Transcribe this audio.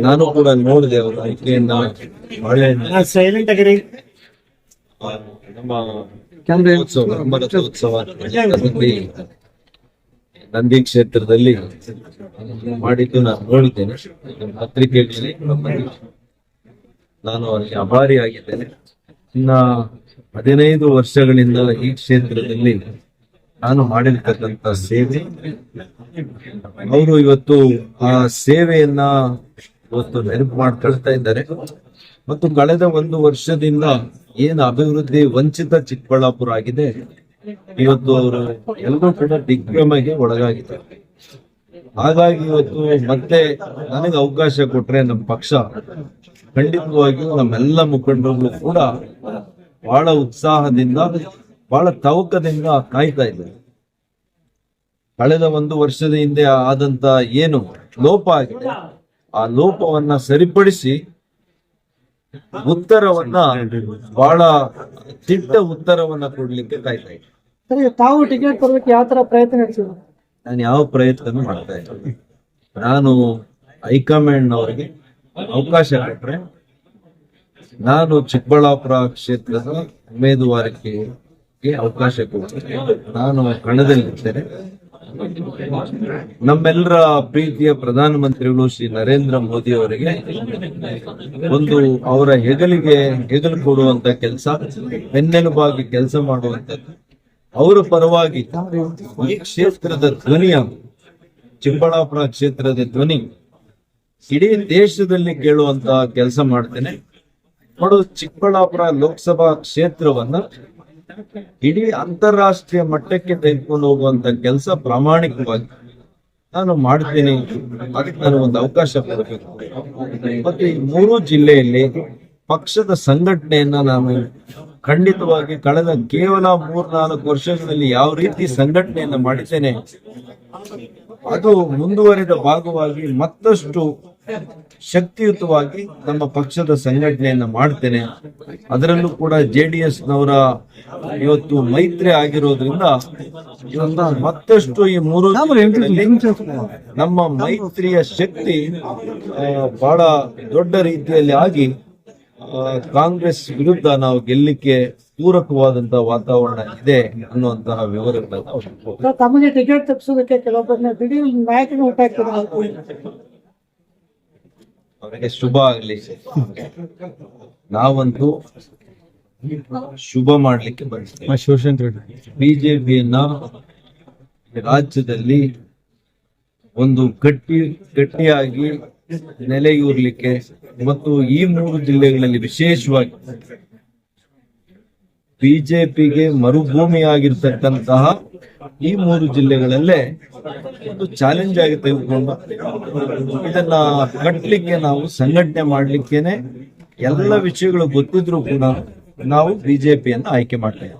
ನಾನು ಕೂಡ ನೋಡಿದೆ ಅವರ ಸೈಲೆಂಟ್ ಆಗಿರಿ ನಮ್ಮ ಉತ್ಸವ ನಂದಿ ಕ್ಷೇತ್ರದಲ್ಲಿ ಮಾಡಿದ್ದು ನಾನು ನೋಡಿದ್ದೇನೆ. ಪತ್ರಿಕೆಯಲ್ಲಿ ನಾನು ಅವರಿಗೆ ಅಭಾರಿಯಾಗಿದ್ದೇನೆ ಇನ್ನ ಹದಿನೈದು ವರ್ಷಗಳಿಂದ ಈ ಕ್ಷೇತ್ರದಲ್ಲಿ ನಾನು ಮಾಡಿರ್ತಕ್ಕಂತ ಸೇವೆ, ಅವರು ಇವತ್ತು ಆ ಸೇವೆಯನ್ನ ಇವತ್ತು ನೆನಪು ಮಾಡ್ಕೊಳ್ತಾ ಇದ್ದಾರೆ. ಮತ್ತು ಕಳೆದ ಒಂದು ವರ್ಷದಿಂದ ಏನು ಅಭಿವೃದ್ಧಿ ವಂಚಿತ ಚಿಕ್ಕಬಳ್ಳಾಪುರ ಆಗಿದೆ, ಇವತ್ತು ಅವರು ಎಲ್ಲರೂ ಕೂಡ ದಿಗ್ಭ್ರಮೆಗೆ ಒಳಗಾಗಿದ್ದಾರೆ. ಹಾಗಾಗಿ ಇವತ್ತು ಮತ್ತೆ ನನಗೆ ಅವಕಾಶ ಕೊಟ್ರೆ ನಮ್ಮ ಪಕ್ಷ ಖಂಡಿತವಾಗಿಯೂ ನಮ್ಮೆಲ್ಲ ಮುಖಂಡರುಗಳು ಕೂಡ ಬಹಳ ಉತ್ಸಾಹದಿಂದ ಬಹಳ ತವಕದಿಂದ ಕಾಯ್ತಾ ಇದ್ದಾರೆ. ಕಳೆದ ಒಂದು ವರ್ಷದ ಹಿಂದೆ ಆದಂತ ಏನು ಲೋಪ ಆಗಿದೆ ಆ ಲೋಪವನ್ನ ಸರಿಪಡಿಸಿ ಉತ್ತರವನ್ನ ಬಹಳ ತಿಟ್ಟ ಉತ್ತರವನ್ನ ಕೊಡ್ಲಿಕ್ಕೆ ಕಾಯ್ತಾ ಇದ್ದಾರೆ. ತಾವು ಟಿಕೆಟ್ ಕೊಡ್ಲಿಕ್ಕೆ ಯಾವ ತರ ಪ್ರಯತ್ನ ನಾನು ಯಾವ ಪ್ರಯತ್ನ ಮಾಡ್ತಾ ಇದ್ದೆ ನಾನು ಹೈಕಮಾಂಡ್ ಅವರಿಗೆ ಅವಕಾಶ ಕೊಟ್ರೆ ನಾನು ಚಿಕ್ಕಬಳ್ಳಾಪುರ ಕ್ಷೇತ್ರದ ಉಮೇದುವಾರಿಕೆಗೆ ಅವಕಾಶ ನಾನು ಕಣದಲ್ಲಿದ್ದೇನೆ ನಮ್ಮೆಲ್ಲರ ಪ್ರೀತಿಯ ಪ್ರಧಾನಮಂತ್ರಿಗಳು ಶ್ರೀ ನರೇಂದ್ರ ಮೋದಿ ಅವರಿಗೆ ಒಂದು ಅವರ ಹೆಗಲಿಗೆ ಹೆಗಲು ಕೊಡುವಂತ ಕೆಲಸ, ಬೆನ್ನೆಲುಬಾಗಿ ಕೆಲಸ ಮಾಡುವಂತದ್ದು ಅವರ ಪರವಾಗಿ ಈ ಕ್ಷೇತ್ರದ ಧ್ವನಿಯ ಚಿಕ್ಕಬಳ್ಳಾಪುರ ಕ್ಷೇತ್ರದ ಧ್ವನಿ. ಇಡೀ ದೇಶದಲ್ಲಿ ಕೇಳುವಂತ ಕೆಲಸ ಮಾಡ್ತೇನೆ. ನೋಡು, ಚಿಕ್ಕಬಳ್ಳಾಪುರ ಲೋಕಸಭಾ ಕ್ಷೇತ್ರವನ್ನ ಇಡೀ ಅಂತಾರಾಷ್ಟ್ರೀಯ ಮಟ್ಟಕ್ಕೆ ತೆಗೆದುಕೊಂಡು ಹೋಗುವಂತ ಕೆಲಸ ಪ್ರಾಮಾಣಿಕವಾಗಿ ನಾನು ಮಾಡ್ತೀನಿ. ಅದಕ್ಕೆ ನಾನು ಒಂದು ಅವಕಾಶ ಕೊಡಬೇಕು. ಮತ್ತೆ ಈ ಮೂರು ಜಿಲ್ಲೆಯಲ್ಲಿ ಪಕ್ಷದ ಸಂಘಟನೆಯನ್ನ ನಾನು ಖಂಡಿತವಾಗಿ ಕಳೆದ ಕೇವಲ ಮೂರ್ನಾಲ್ಕು ವರ್ಷಗಳಲ್ಲಿ ಯಾವ ರೀತಿ ಸಂಘಟನೆಯನ್ನ ಮಾಡಿದ್ದೇನೆ ಅದು ಮುಂದುವರಿದ ಭಾಗವಾಗಿ ಮತ್ತಷ್ಟು ಶಕ್ತಿಯುತವಾಗಿ ನಮ್ಮ ಪಕ್ಷದ ಸಂಘಟನೆಯನ್ನ ಮಾಡ್ತೇನೆ. ಅದರಲ್ಲೂ ಕೂಡ ಜೆ ಡಿ ಎಸ್ ನವರ ಇವತ್ತು ಮೈತ್ರಿ ಆಗಿರೋದ್ರಿಂದ ಮತ್ತಷ್ಟು ಈ ಮೂರು ನಮ್ಮ ಮೈತ್ರಿಯ ಶಕ್ತಿ ಬಹಳ ದೊಡ್ಡ ರೀತಿಯಲ್ಲಿ ಆಗಿ ಕಾಂಗ್ರೆಸ್ ವಿರುದ್ಧ ನಾವು ಗೆಲ್ಲಿಕ್ಕೆ ಪೂರಕವಾದಂತಹ ವಾತಾವರಣ ಇದೆ ಅನ್ನುವಂತಹ ವಿವರಗಳನ್ನ ತಮಗೆ ಟಿಕೆಟ್ ತಪ್ಪಿಸೋದಕ್ಕೆ ಕೆಲವೊಬ್ಬರನ್ನ ನಾಯಕನ ಹುಟ್ಟಾಕ್ತಾರೆ ಅವರಿಗೆ ಶುಭ ಆಗ್ಲಿ. ನಾವಂತೂ ಶುಭ ಮಾಡ್ಲಿಕ್ಕೆ ಬಯಸ್ತೇವೆ. ಬಿಜೆಪಿಯನ್ನ ರಾಜ್ಯದಲ್ಲಿ ಒಂದು ಗಟ್ಟಿ ಗಟ್ಟಿಯಾಗಿ ನೆಲೆಯೂರ್ಲಿಕ್ಕೆ ಮತ್ತು ಈ ಮೂರು ಜಿಲ್ಲೆಗಳಲ್ಲಿ ವಿಶೇಷವಾಗಿ ಬಿಜೆಪಿಗೆ ಮರುಭೂಮಿಯಾಗಿರ್ತಕ್ಕಂತಹ ಈ ಮೂರು ಜಿಲ್ಲೆಗಳಲ್ಲೇ ಒಂದು ಚಾಲೆಂಜ್ ಆಗಿ ತೆಗೆದುಕೊಂಡು ಇದನ್ನ ಕಟ್ಟಲಿಕ್ಕೆ ನಾವು ಸಂಘಟನೆ ಮಾಡ್ಲಿಕ್ಕೇನೆ ಎಲ್ಲ ವಿಷಯಗಳು ಗೊತ್ತಿದ್ರು ಕೂಡ ನಾವು ಬಿಜೆಪಿಯನ್ನು ಆಯ್ಕೆ ಮಾಡ್ತೇವೆ